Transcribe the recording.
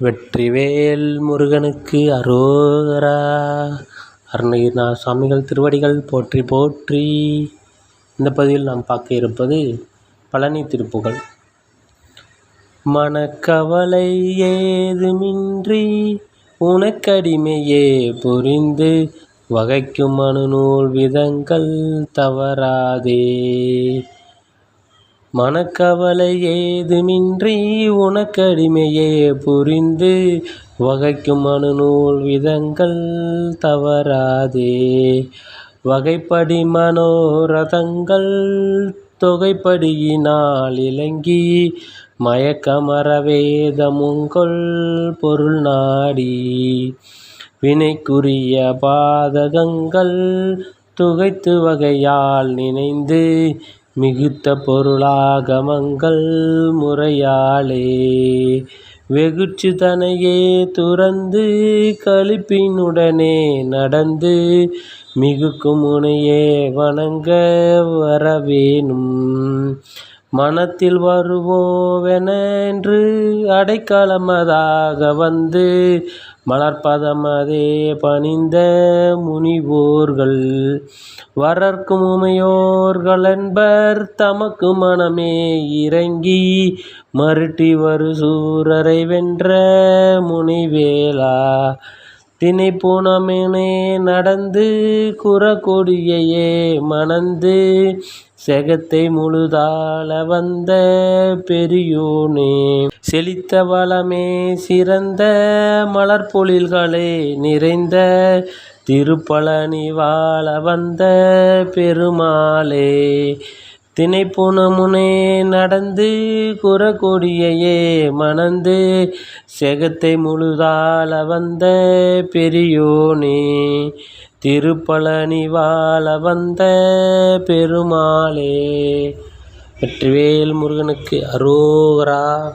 வெற்றிவேல் முருகனுக்கு அரோகரா. அருணகிரிநா சுவாமிகள் திருவடிகள் போற்றி போற்றி. இந்த பதிவில் நாம் பார்க்க இருப்பது பழனி திருப்புகழ் மனக்கவலை ஏதுமின்றி உனக்கடிமையே புரிந்து வகைக்கும் மனுநூல் விதங்கள் தவறாதே. மனக்கவலை ஏதுமின்றி உனக்கடிமையே புரிந்து வகைக்கும் மனுநூல் விதங்கள் தவறாதே. வகைப்படி மனோரதங்கள் தொகைப்படியினால் இலங்கி மயக்கமற வேதமுங்கொள் பொருள் நாடி. வினைக்குரிய பாதகங்கள் துகைத்து வகையால் நினைந்து மிகுத்த பொருளாகமங்கள் முறையாலே. வெகுற்று தனையே துறந்து கழிப்பினுடனே நடந்து மிகுக்கும் முனையே வணங்க வரவேணும். மனத்தில் வருவோவென்று அடைக்கலமதாக வந்து மலர்பதமதே பணிந்த முனிவோர்கள். வரர்க்கும் உமையோர்களென்பர் தமக்கு மனமே இறங்கி மருட்டி வரு சூரரை வென்ற முனிவேலா. தினை பூனமெனே நடந்து குறக்கொடியையே மணந்து செகத்தை முழுதாள வந்த பெரியோனே. செழித்த வளமே சிறந்த மலர்பொழில்களே நிறைந்த திருப்பழனி வாழ வந்த பெருமாளே. தினைப்புனமுனே நடந்து குறக்கொடியையே மணந்து செகத்தை முழுதாள வந்த பெரியோனே திருப்பழனி வாழ வந்த பெருமாளே. வெற்றிவேல் முருகனுக்கு அரோகரா.